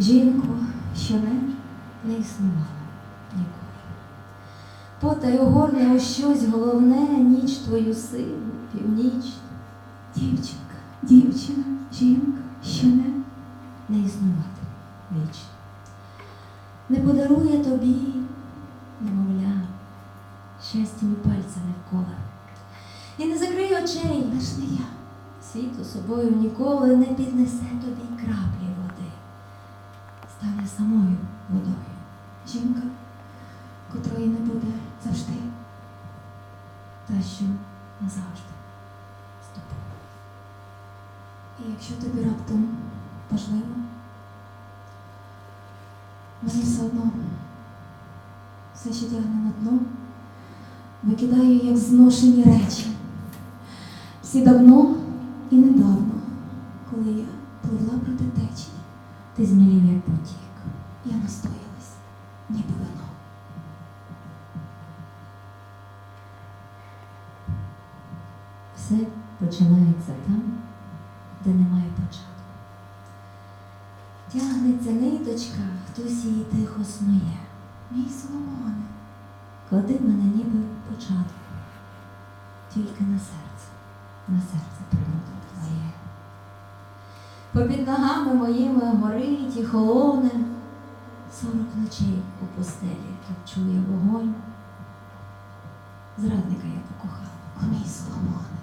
Жінку, що не, не існувало ніколи. Потай огорне у щось головне, ніч твою силу, північ. Дівчинка, дівчина, жінка, що не, не існувати вічно. Не подарує тобі, немовля, щастя ні пальця не вколе. І не закриє очей, лиш не я. Світло собою ніколи не піднесе тобі краплі. Стане самою водою. Жінка, котрої не буде завжди, та що назавжди з тобою. І якщо тобі раптом важливо, мені все одно все, що тягне на дно, викидаю як зношені речі. Всі давно і недавно, коли я пливла проти течії, ти змілів як потік. Я настоялась, ніби вино. Все починається там, де немає початку. Тягнеться ниточка, хтось її тихо снує. Мій Соломоне, клади мене ніби початку, тільки на серце, на серце. Попід ногами моїми горить і холоне, сорок ночей у постелі, чує вогонь. Зрадника я покохала, о мій Соломоне.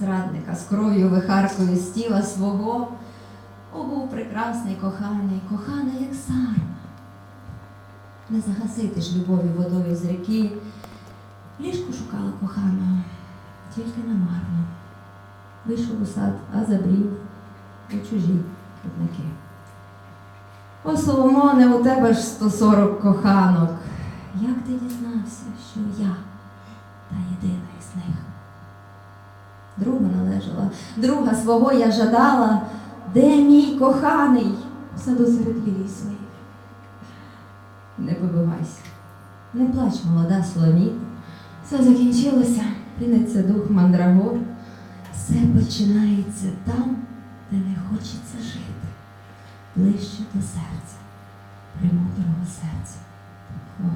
Зрадника з кров'ю вихаркою з тіла свого. О, був прекрасний, коханий, кохана, як сарна. Не загасити ж любові водою з ріки. Ліжку шукала коханого, тільки намарно. Вийшов у сад, а забрів у чужі рудники. О, Соломоне, у тебе ж 140 коханок. Як ти дізнався, що я та єдина із них? Друга належала, друга свого я жадала. Де мій коханий? В саду серед вілій своїх. Не побивайся, не плач, молода Соломі. Все закінчилося, принеться дух мандрагор. Все починається там, ближче до серця, примудрого серця. О,